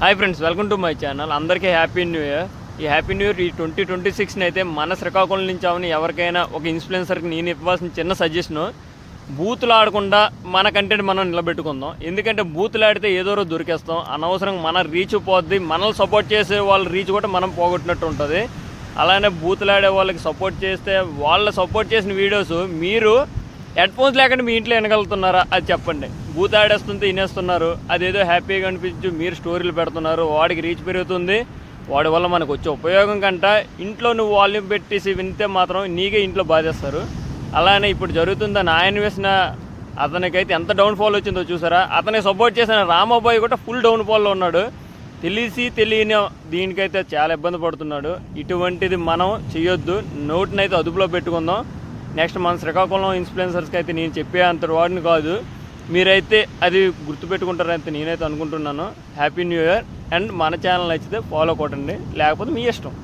Hi friends welcome to my channel అందరికీ happy new year ఈ happy new year ఈ twenty twenty సిక్స్ని అయితే మన శ్రీకాకుళం నుంచి అవని ఎవరికైనా ఒక ఇన్ఫ్లుయెన్సర్కి నేను ఇవ్వాల్సిన చిన్న సజెషను బూతులు ఆడకుండా మన కంటెంట్ మనం నిలబెట్టుకుందాం. ఎందుకంటే బూతులు ఆడితే ఏదో రోజు దొరికేస్తాం. అనవసరంగా మన రీచ్ పోద్ది. మనల్ని సపోర్ట్ చేసే వాళ్ళ రీచ్ కూడా మనం పోగొట్టినట్టు ఉంటుంది. అలానే బూతులు ఆడే వాళ్ళకి సపోర్ట్ చేస్తే వాళ్ళ సపోర్ట్ చేసిన వీడియోస్ మీరు హెడ్ ఫోన్స్ లేకుండా మీ ఇంట్లో వినగలుగుతున్నారా? అది చెప్పండి. బూత్ వినేస్తున్నారు అదేదో హ్యాపీగా అనిపించి మీరు స్టోరీలు పెడుతున్నారు వాడికి రీచ్ పెరుగుతుంది. వాడి వల్ల మనకు వచ్చే ఉపయోగం కంట ఇంట్లో నువ్వు వాల్యూమ్ పెట్టేసి వింటే మాత్రం నీకే ఇంట్లో బాధేస్తారు. అలానే ఇప్పుడు జరుగుతుందని ఆయన వేసిన అతనికైతే ఎంత డౌన్ ఫాల్ వచ్చిందో చూసారా? అతనికి సపోర్ట్ చేసిన రామాబాయ్ కూడా ఫుల్ డౌన్ ఫాల్లో ఉన్నాడు. తెలిసి తెలియని దీనికైతే చాలా ఇబ్బంది పడుతున్నాడు. ఇటువంటిది మనం చేయొద్దు నోటినైతే అదుపులో పెట్టుకుందాం. నెక్స్ట్ మన శ్రీకాకుళం ఇన్ఫ్లుయెన్సర్స్కి అయితే నేను చెప్పే అంత వాడిని కాదు. మీరైతే అది గుర్తుపెట్టుకుంటారైతే నేనైతే అనుకుంటున్నాను. హ్యాపీ న్యూ ఇయర్ అండ్ మన ఛానల్ నచ్చితే ఫాలో కొట్టండి. లేకపోతే మీ ఇష్టం.